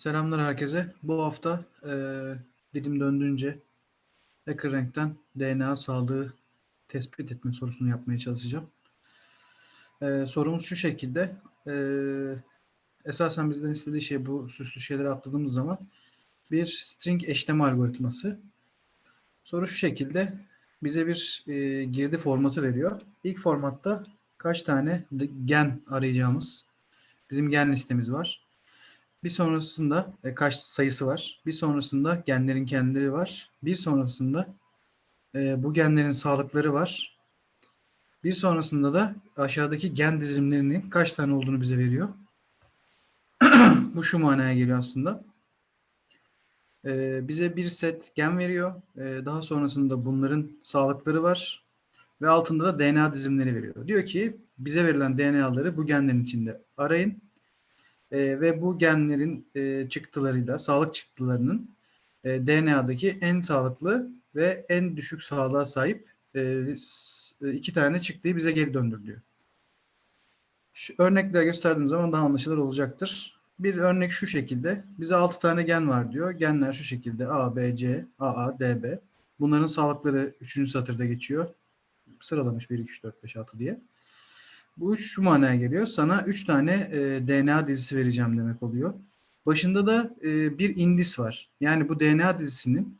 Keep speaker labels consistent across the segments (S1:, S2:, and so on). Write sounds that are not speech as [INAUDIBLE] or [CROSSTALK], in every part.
S1: Selamlar herkese. Bu hafta e, dilim döndüğünce Hackerrank'ten DNA sağlığı tespit etme sorusunu yapmaya çalışacağım. E, sorumuz şu şekilde. E, esasen bizden istediği şey bu süslü şeyleri atladığımız zaman bir string eşleme algoritması. Soru şu şekilde. Bize bir e, girdi formatı veriyor. İlk formatta kaç tane gen arayacağımız bizim gen listemiz var. Bir sonrasında e, kaç sayısı var. Bir sonrasında genlerin kendileri var. Bir sonrasında e, bu genlerin sağlıkları var. Bir sonrasında da aşağıdaki gen dizilimlerinin kaç tane olduğunu bize veriyor. [CLEARS THROAT] bu şu manaya geliyor aslında. E, bize bir set gen veriyor. E, daha sonrasında bunların sağlıkları var. Ve altında da DNA dizilimleri veriyor. Diyor ki bize verilen DNA'ları bu genlerin içinde arayın e, ve bu genlerin e, çıktılarıyla, sağlık çıktılarının e, DNA'daki en sağlıklı ve en düşük sağlığa sahip e, s- iki tane çıktığı bize geri döndürülüyor. Şu örnekle gösterdiğim zaman daha anlaşılır olacaktır. Bir örnek şu şekilde. Bize 6 tane gen var diyor. Genler şu şekilde A, B, C, A, A, D, B. Bunların sağlıkları 3. satırda geçiyor. Sıralamış 1, 2, 3, 4, 5, 6 diye. Bu üç şu manaya geliyor. Sana üç tane e, DNA dizisi vereceğim demek oluyor. Başında da e, bir indis var. Yani bu DNA dizisinin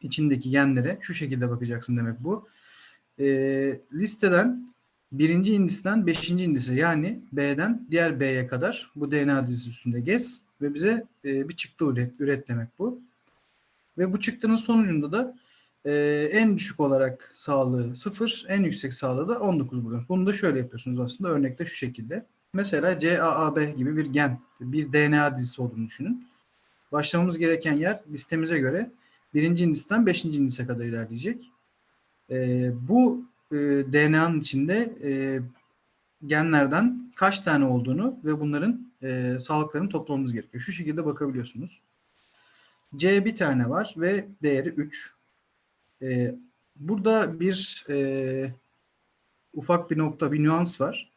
S1: içindeki genlere şu şekilde bakacaksın demek bu. E, listeden birinci indisten beşinci indise yani B'den diğer B'ye kadar bu DNA dizisi üstünde gez ve bize e, bir çıktı üret, üret demek bu. Ve bu çıktının sonucunda da ee, en düşük olarak sağlığı 0, en yüksek sağlığı da 19 buluyor. Bunu da şöyle yapıyorsunuz aslında. Örnekte şu şekilde. Mesela CAAB gibi bir gen, bir DNA dizisi olduğunu düşünün. Başlamamız gereken yer listemize göre birinci indisten beşinci indise kadar ilerleyecek. Ee, bu e, DNA'nın içinde e, genlerden kaç tane olduğunu ve bunların e, sağlıklarını toplamamız gerekiyor. Şu şekilde bakabiliyorsunuz. C bir tane var ve değeri 3. Ee, burada bir e, ufak bir nokta, bir nüans var.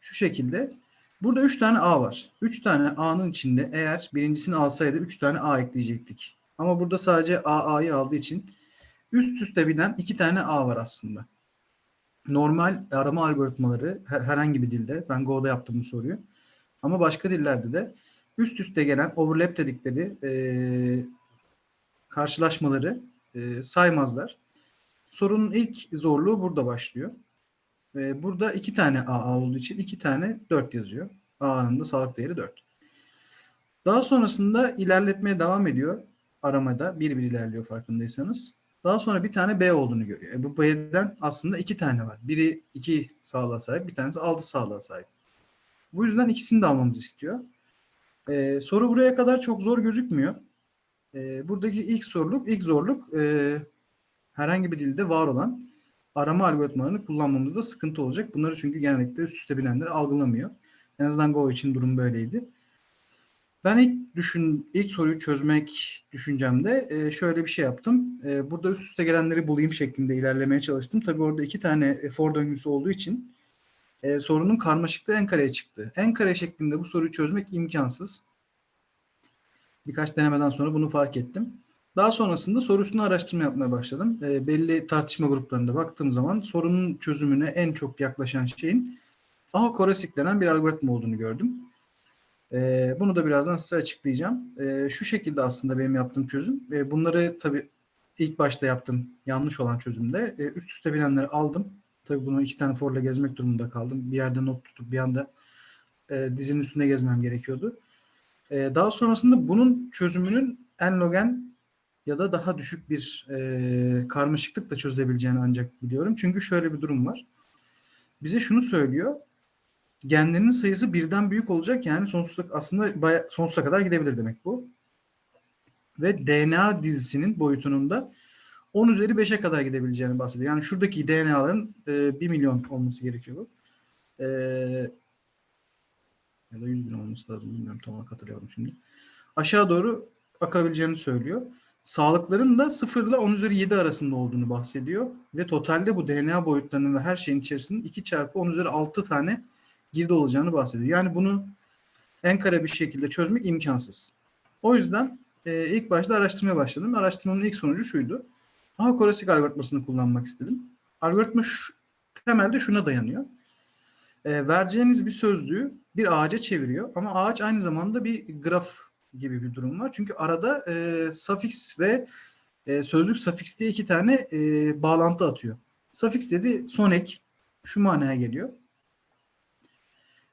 S1: Şu şekilde. Burada üç tane A var. Üç tane A'nın içinde eğer birincisini alsaydı üç tane A ekleyecektik. Ama burada sadece A A'yı aldığı için üst üste binen iki tane A var aslında. Normal arama algoritmaları her, herhangi bir dilde, ben Go'da yaptım bu soruyu. Ama başka dillerde de üst üste gelen overlap dedikleri e, karşılaşmaları e, saymazlar. Sorunun ilk zorluğu burada başlıyor. E, burada iki tane AA olduğu için iki tane 4 yazıyor. A'nın da sağlık değeri 4. Daha sonrasında ilerletmeye devam ediyor aramada. Bir bir ilerliyor farkındaysanız. Daha sonra bir tane B olduğunu görüyor. E, bu B'den aslında iki tane var. Biri iki sağlığa sahip, bir tanesi altı sağlığa sahip. Bu yüzden ikisini de almamızı istiyor. E, soru buraya kadar çok zor gözükmüyor. E, buradaki ilk zorluk, ilk zorluk e, herhangi bir dilde var olan arama algoritmalarını kullanmamızda sıkıntı olacak. Bunları çünkü genellikle üst üste bilenler algılamıyor. En azından Go için durum böyleydi. Ben ilk düşün ilk soruyu çözmek düşüncemde e, şöyle bir şey yaptım. E, burada üst üste gelenleri bulayım şeklinde ilerlemeye çalıştım. Tabii orada iki tane for döngüsü olduğu için e, sorunun karmaşıklığı en kareye çıktı. En kare şeklinde bu soruyu çözmek imkansız. Birkaç denemeden sonra bunu fark ettim. Daha sonrasında soru üstüne araştırma yapmaya başladım. E, belli tartışma gruplarında baktığım zaman sorunun çözümüne en çok yaklaşan şeyin Aho-Korasik denen bir algoritma olduğunu gördüm. E, bunu da birazdan size açıklayacağım. E, şu şekilde aslında benim yaptığım çözüm. E, bunları tabii ilk başta yaptım yanlış olan çözümde. E, üst üste bilenleri aldım. Tabii bunu iki tane forla gezmek durumunda kaldım. Bir yerde not tutup bir anda e, dizinin üstünde gezmem gerekiyordu. Ee, daha sonrasında bunun çözümünün en logen ya da daha düşük bir e, karmaşıklıkla çözülebileceğini ancak biliyorum. Çünkü şöyle bir durum var. Bize şunu söylüyor. Genlerinin sayısı birden büyük olacak yani sonsuza aslında baya, sonsuza kadar gidebilir demek bu. Ve DNA dizisinin boyutunun da 10 üzeri 5'e kadar gidebileceğini bahsediyor. Yani şuradaki DNA'ların e, 1 milyon olması gerekiyor bu. E, ya da 100 bin olması lazım. Bilmiyorum tam olarak hatırlayamadım şimdi. Aşağı doğru akabileceğini söylüyor. Sağlıkların da 0 ile 10 üzeri 7 arasında olduğunu bahsediyor. Ve totalde bu DNA boyutlarının ve her şeyin içerisinde 2 çarpı 10 üzeri 6 tane girdi olacağını bahsediyor. Yani bunu en kare bir şekilde çözmek imkansız. O yüzden e, ilk başta araştırmaya başladım. Araştırmanın ilk sonucu şuydu. Ahakorasik algoritmasını kullanmak istedim. Algoritma şu, temelde şuna dayanıyor. E, vereceğiniz bir sözlüğü bir ağaca çeviriyor ama ağaç aynı zamanda bir graf gibi bir durum var. Çünkü arada e, suffix ve e, sözlük suffix diye iki tane e, bağlantı atıyor. Suffix dedi son ek şu manaya geliyor.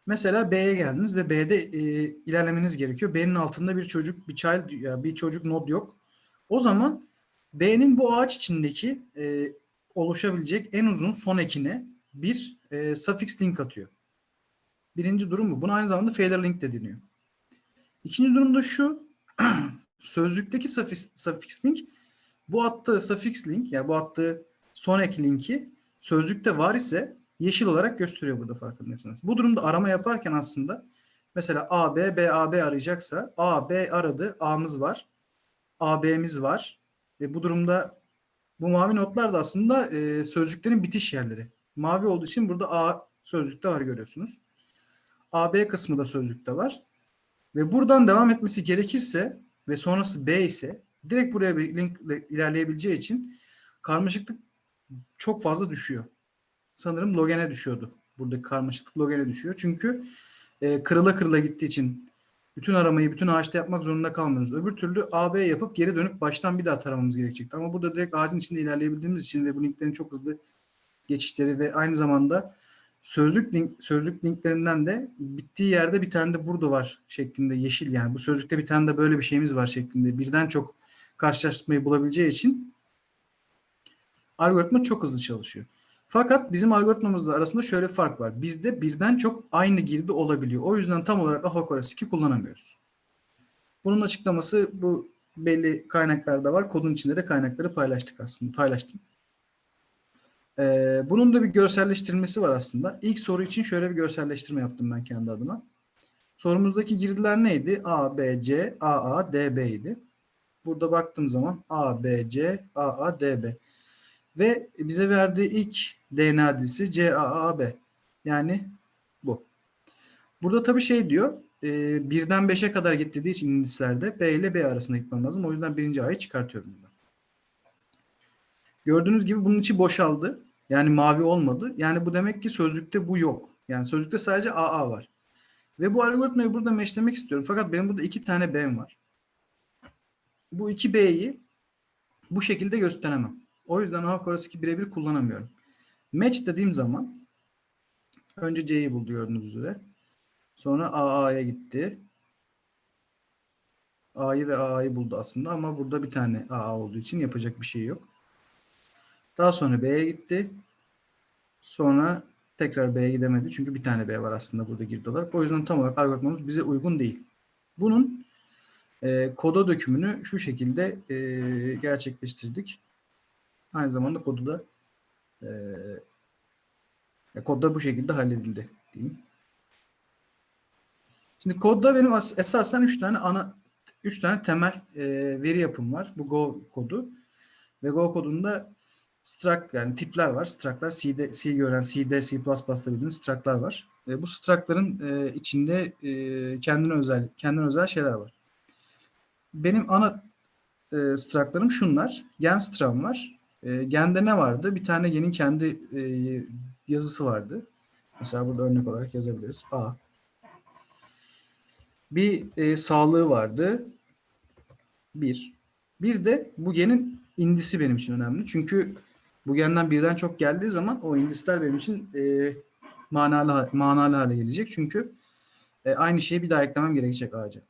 S1: Mesela B'ye geldiniz ve B'de e, ilerlemeniz gerekiyor. B'nin altında bir çocuk, bir child, bir çocuk node yok. O zaman B'nin bu ağaç içindeki e, oluşabilecek en uzun son ekine bir e, suffix link atıyor. Birinci durum bu. Buna aynı zamanda failure link de deniyor. İkinci durum da şu. [CLEARS THROAT] sözlükteki suffix, suffix link bu attığı suffix link yani bu attığı son ek linki sözlükte var ise yeşil olarak gösteriyor burada farkındaysanız. Bu durumda arama yaparken aslında mesela AB, BAB arayacaksa AB aradı, A'mız var, AB'miz var. Ve bu durumda bu mavi notlar da aslında e, sözcüklerin bitiş yerleri. Mavi olduğu için burada A sözlükte var görüyorsunuz. AB kısmı da sözlükte var. Ve buradan devam etmesi gerekirse ve sonrası B ise direkt buraya bir linkle ilerleyebileceği için karmaşıklık çok fazla düşüyor. Sanırım logene düşüyordu. Buradaki karmaşıklık logene düşüyor. Çünkü e, kırıla kırıla gittiği için bütün aramayı bütün ağaçta yapmak zorunda kalmıyoruz. Öbür türlü AB yapıp geri dönüp baştan bir daha taramamız gerekecekti. Ama burada direkt ağacın içinde ilerleyebildiğimiz için ve bu linklerin çok hızlı geçişleri ve aynı zamanda sözlük link, sözlük linklerinden de bittiği yerde bir tane de burada var şeklinde yeşil yani bu sözlükte bir tane de böyle bir şeyimiz var şeklinde birden çok karşılaştırmayı bulabileceği için algoritma çok hızlı çalışıyor. Fakat bizim algoritmamızla arasında şöyle fark var. Bizde birden çok aynı girdi olabiliyor. O yüzden tam olarak Ahokoras 2 kullanamıyoruz. Bunun açıklaması bu belli kaynaklarda var. Kodun içinde de kaynakları paylaştık aslında. Paylaştım. Ee, bunun da bir görselleştirmesi var aslında. İlk soru için şöyle bir görselleştirme yaptım ben kendi adıma. Sorumuzdaki girdiler neydi? A, B, C, A, A, D, B idi. Burada baktığım zaman A, B, C, A, A, D, B. Ve bize verdiği ilk DNA dizisi CAAB. Yani bu. Burada tabii şey diyor. E, birden 5'e kadar gittiği için indislerde B ile B arasında gitmem lazım. O yüzden birinci A'yı çıkartıyorum. Buradan. Gördüğünüz gibi bunun içi boşaldı. Yani mavi olmadı. Yani bu demek ki sözlükte bu yok. Yani sözlükte sadece AA var. Ve bu algoritmayı burada meşlemek istiyorum. Fakat benim burada iki tane B'm var. Bu iki B'yi bu şekilde gösteremem. O yüzden Hawk 2 birebir kullanamıyorum. Match dediğim zaman önce C'yi buldu gördüğünüz üzere. Sonra AA'ya gitti. A'yı ve A'yı buldu aslında ama burada bir tane AA olduğu için yapacak bir şey yok. Daha sonra B'ye gitti. Sonra tekrar B'ye gidemedi. Çünkü bir tane B var aslında burada girdi olarak. O yüzden tam olarak algoritmamız bize uygun değil. Bunun e, koda dökümünü şu şekilde e, gerçekleştirdik. Aynı zamanda kodu da e, kodda bu şekilde halledildi diyeyim. Şimdi kodda benim as esasen üç tane ana üç tane temel e, veri yapım var. Bu Go kodu. Ve Go kodunda struct yani tipler var. Struct'lar C'de C gören C'de C++'da bildiğiniz struct'lar var. E, bu struct'ların e, içinde e, kendine özel kendine özel şeyler var. Benim ana e, struct'larım şunlar. Gen struct var. E, Gen'de ne vardı? Bir tane Gen'in kendi e, yazısı vardı. Mesela burada örnek olarak yazabiliriz. A. Bir e, sağlığı vardı. Bir. Bir de bu Gen'in indisi benim için önemli. Çünkü bu Gen'den birden çok geldiği zaman o indisler benim için e, manalı, manalı hale gelecek. Çünkü e, aynı şeyi bir daha eklemem gerekecek ağaca.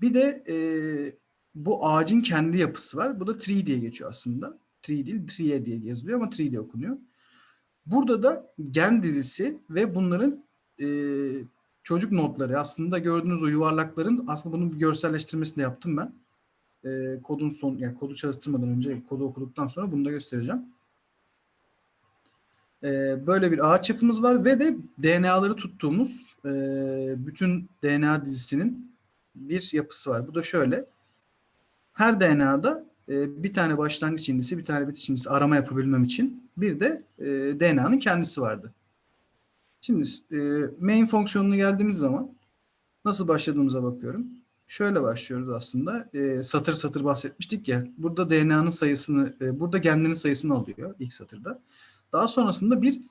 S1: Bir de e, bu ağacın kendi yapısı var. Bu da tree diye geçiyor aslında. Tree değil, Tree diye yazılıyor ama Tree diye okunuyor. Burada da gen dizisi ve bunların e, çocuk notları aslında gördüğünüz o yuvarlakların aslında bunun bir görselleştirmesini yaptım ben. E, kodun son yani kodu çalıştırmadan önce kodu okuduktan sonra bunu da göstereceğim. E, böyle bir ağaç yapımız var ve de DNA'ları tuttuğumuz e, bütün DNA dizisinin bir yapısı var. Bu da şöyle. Her DNA'da e, bir tane başlangıç indisi, bir tane bitiş indisi arama yapabilmem için bir de e, DNA'nın kendisi vardı. Şimdi e, main fonksiyonuna geldiğimiz zaman Nasıl başladığımıza bakıyorum. Şöyle başlıyoruz aslında. Ee, satır satır bahsetmiştik ya. Burada DNA'nın sayısını, e, burada genlerin sayısını alıyor ilk satırda. Daha sonrasında bir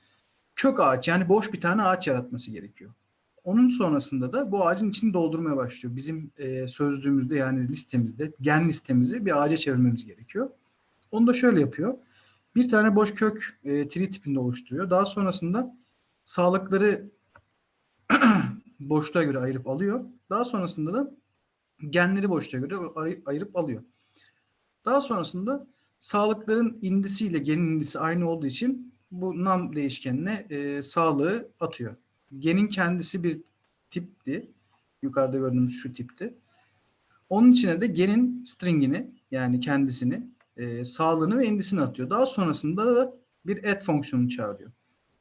S1: kök ağaç yani boş bir tane ağaç yaratması gerekiyor. Onun sonrasında da bu ağacın içini doldurmaya başlıyor. Bizim e, sözlüğümüzde yani listemizde gen listemizi bir ağaca çevirmemiz gerekiyor. Onu da şöyle yapıyor. Bir tane boş kök e, tree tipinde oluşturuyor. Daha sonrasında sağlıkları [CLEARS THROAT] boşluğa göre ayırıp alıyor. Daha sonrasında da genleri boşluğa göre ayı- ayırıp alıyor. Daha sonrasında sağlıkların indisiyle genin indisi aynı olduğu için bu nam değişkenine e, sağlığı atıyor. Genin kendisi bir tipti. Yukarıda gördüğümüz şu tipti. Onun içine de genin stringini yani kendisini, e, sağlığını ve indisini atıyor. Daha sonrasında da bir add fonksiyonu çağırıyor.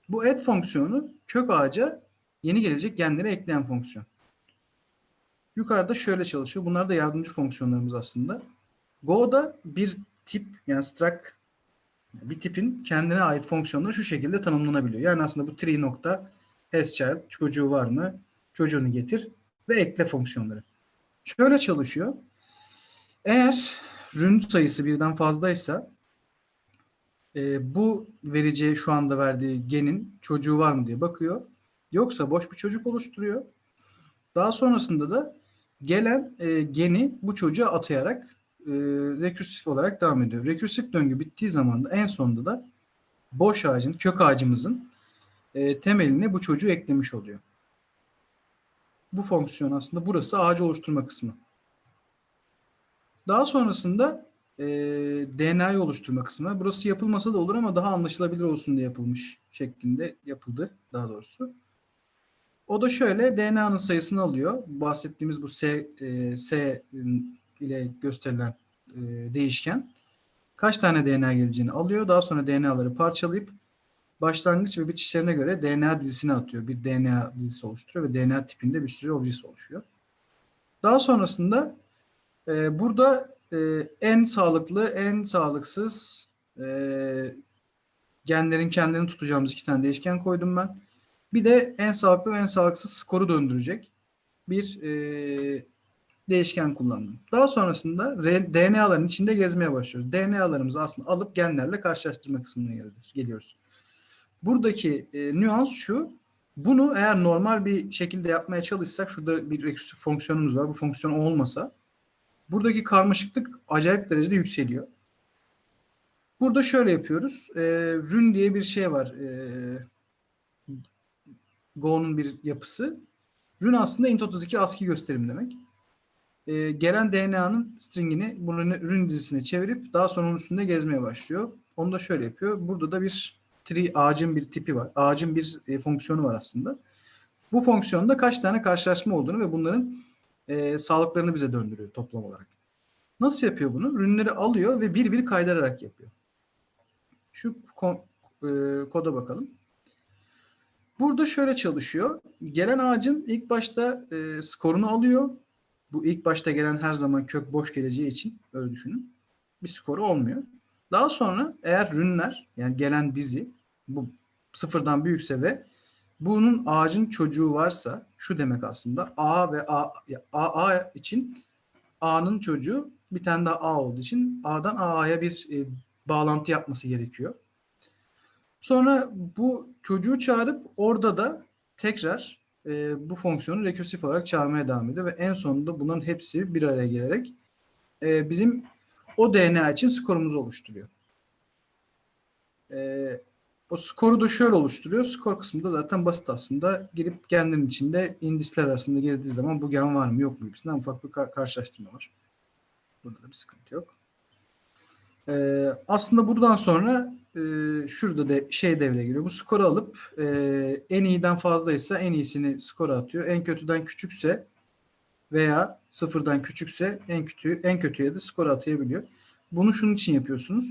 S1: Bu add fonksiyonu kök ağaca yeni gelecek genleri ekleyen fonksiyon. Yukarıda şöyle çalışıyor. Bunlar da yardımcı fonksiyonlarımız aslında. Go'da bir tip yani struct bir tipin kendine ait fonksiyonları şu şekilde tanımlanabiliyor. Yani aslında bu tree nokta has child çocuğu var mı? Çocuğunu getir ve ekle fonksiyonları. Şöyle çalışıyor. Eğer rün sayısı birden fazlaysa e, bu verici şu anda verdiği genin çocuğu var mı diye bakıyor. Yoksa boş bir çocuk oluşturuyor. Daha sonrasında da gelen e, geni bu çocuğa atayarak e, rekürsif olarak devam ediyor. Rekürsif döngü bittiği zaman da en sonunda da boş ağacın, kök ağacımızın e, temeline bu çocuğu eklemiş oluyor. Bu fonksiyon aslında burası ağacı oluşturma kısmı. Daha sonrasında e, DNA'yı oluşturma kısmı. Burası yapılmasa da olur ama daha anlaşılabilir olsun diye yapılmış şeklinde yapıldı daha doğrusu. O da şöyle DNA'nın sayısını alıyor. Bahsettiğimiz bu S, e, S ile gösterilen e, değişken kaç tane DNA geleceğini alıyor. Daha sonra DNA'ları parçalayıp başlangıç ve bitişlerine göre DNA dizisine atıyor. Bir DNA dizisi oluşturuyor ve DNA tipinde bir sürü objesi oluşuyor. Daha sonrasında e, burada e, en sağlıklı, en sağlıksız e, genlerin kendilerini tutacağımız iki tane değişken koydum ben. Bir de en sağlıklı ve en sağlıksız skoru döndürecek bir e, değişken kullandım. Daha sonrasında DNA'ların içinde gezmeye başlıyoruz. DNA'larımızı aslında alıp genlerle karşılaştırma kısmına geliyoruz. Buradaki e, nüans şu. Bunu eğer normal bir şekilde yapmaya çalışsak şurada bir rekürsif fonksiyonumuz var. Bu fonksiyon olmasa buradaki karmaşıklık acayip derecede yükseliyor. Burada şöyle yapıyoruz. E, rün diye bir şey var. E, Go'nun bir yapısı. Rün aslında int32 ASCII gösterim demek. E, gelen DNA'nın stringini bunun rün dizisine çevirip daha sonra onun üstünde gezmeye başlıyor. Onu da şöyle yapıyor. Burada da bir tree ağacın bir tipi var. Ağacın bir e, fonksiyonu var aslında. Bu fonksiyonda kaç tane karşılaşma olduğunu ve bunların e, sağlıklarını bize döndürüyor toplam olarak. Nasıl yapıyor bunu? Ürünleri alıyor ve bir bir kaydırarak yapıyor. Şu e, koda bakalım. Burada şöyle çalışıyor. Gelen ağacın ilk başta e, skorunu alıyor. Bu ilk başta gelen her zaman kök boş geleceği için öyle düşünün. Bir skoru olmuyor. Daha sonra eğer rünler yani gelen dizi bu sıfırdan büyükse ve bunun ağacın çocuğu varsa şu demek aslında A ve A, A, A için A'nın çocuğu bir tane daha A olduğu için A'dan A'ya bir e, bağlantı yapması gerekiyor. Sonra bu çocuğu çağırıp orada da tekrar e, bu fonksiyonu rekürsif olarak çağırmaya devam ediyor ve en sonunda bunların hepsi bir araya gelerek e, bizim o DNA için skorumuzu oluşturuyor. E, o skoru da şöyle oluşturuyor. Skor kısmında zaten basit aslında. Girip genlerin içinde indisler arasında gezdiği zaman bu gen var mı yok mu gibisinden ufak bir kar- karşılaştırma var. Burada da bir sıkıntı yok. E, aslında buradan sonra e, şurada da şey devreye giriyor. Bu skoru alıp e, en iyiden fazlaysa en iyisini skora atıyor. En kötüden küçükse veya sıfırdan küçükse en kötü en kötüye de skor atayabiliyor. Bunu şunun için yapıyorsunuz.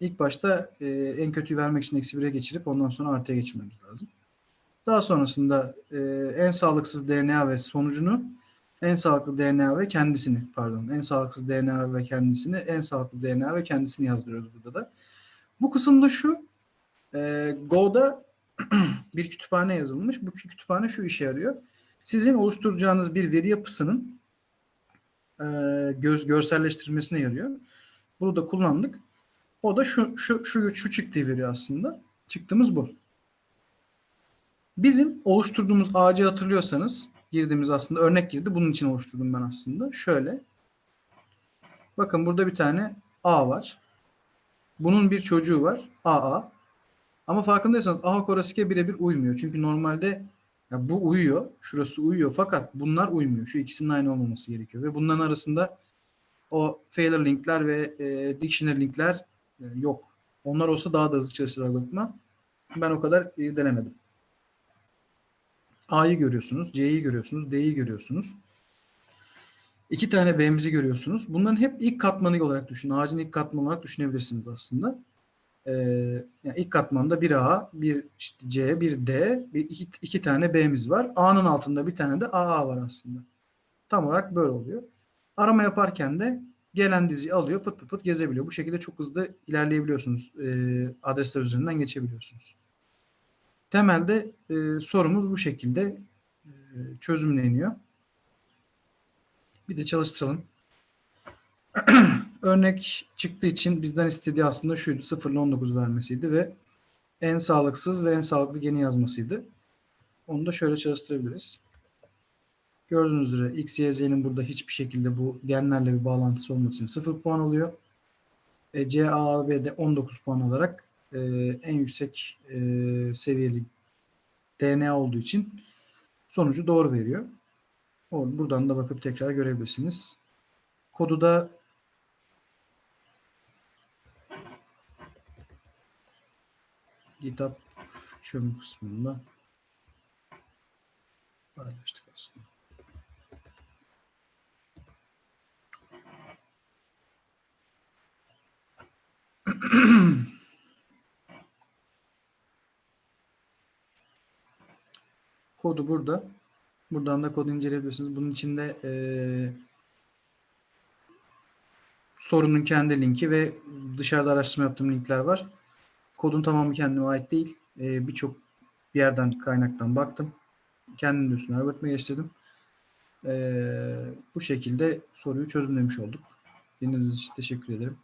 S1: İlk başta e, en kötüyü vermek için eksi 1'e geçirip ondan sonra artıya geçirmemiz lazım. Daha sonrasında e, en sağlıksız DNA ve sonucunu en sağlıklı DNA ve kendisini pardon en sağlıksız DNA ve kendisini en sağlıklı DNA ve kendisini yazdırıyoruz burada da. Bu kısımda şu e, Go'da [CLEARS THROAT] bir kütüphane yazılmış. Bu kütüphane şu işe yarıyor. Sizin oluşturacağınız bir veri yapısının e, göz görselleştirmesine yarıyor. Bunu da kullandık. O da şu şu şu şu çıktığı veriyor aslında. Çıktığımız bu. Bizim oluşturduğumuz ağacı hatırlıyorsanız girdiğimiz aslında örnek girdi. Bunun için oluşturdum ben aslında. Şöyle. Bakın burada bir tane A var. Bunun bir çocuğu var. AA. Ama farkındaysanız A Korasike birebir uymuyor. Çünkü normalde ya bu uyuyor. Şurası uyuyor. Fakat bunlar uymuyor. Şu ikisinin aynı olmaması gerekiyor. Ve bunların arasında o failure linkler ve e, dictionary linkler e, yok. Onlar olsa daha da hızlı çalışır algoritma. Ben o kadar e, denemedim. A'yı görüyorsunuz, C'yi görüyorsunuz, D'yi görüyorsunuz. İki tane B'mizi görüyorsunuz. Bunların hep ilk katmanı olarak düşünün. Ağacın ilk katmanı olarak düşünebilirsiniz aslında. Ee, yani ilk katmanda bir A, bir işte C, bir D, bir iki, iki tane B'miz var. A'nın altında bir tane de AA var aslında. Tam olarak böyle oluyor. Arama yaparken de gelen diziyi alıyor, pıt pıt pıt gezebiliyor. Bu şekilde çok hızlı ilerleyebiliyorsunuz. Ee, adresler üzerinden geçebiliyorsunuz. Temelde e, sorumuz bu şekilde e, çözümleniyor. Bir de çalıştıralım. [CLEARS THROAT] Örnek çıktığı için bizden istediği aslında şuydu. 0 ile 19 vermesiydi ve en sağlıksız ve en sağlıklı geni yazmasıydı. Onu da şöyle çalıştırabiliriz. Gördüğünüz üzere X, Y, Z'nin burada hiçbir şekilde bu genlerle bir bağlantısı olmadığı için 0 puan alıyor. E, C, A, B de 19 puan alarak e, en yüksek e, seviyeli DNA olduğu için sonucu doğru veriyor. Buradan da bakıp tekrar görebilirsiniz. Kodu da GitHub çözüm kısmında paylaştık aslında. [CLEARS THROAT] Kodu burada. Buradan da kodu inceleyebilirsiniz. Bunun içinde eee sorunun kendi linki ve dışarıda araştırma yaptığım linkler var. Kodun tamamı kendime ait değil. Eee, Birçok bir yerden kaynaktan baktım. Kendim de üstüne algoritma geçtirdim. Eee, bu şekilde soruyu çözümlemiş olduk. Dinlediğiniz için teşekkür ederim.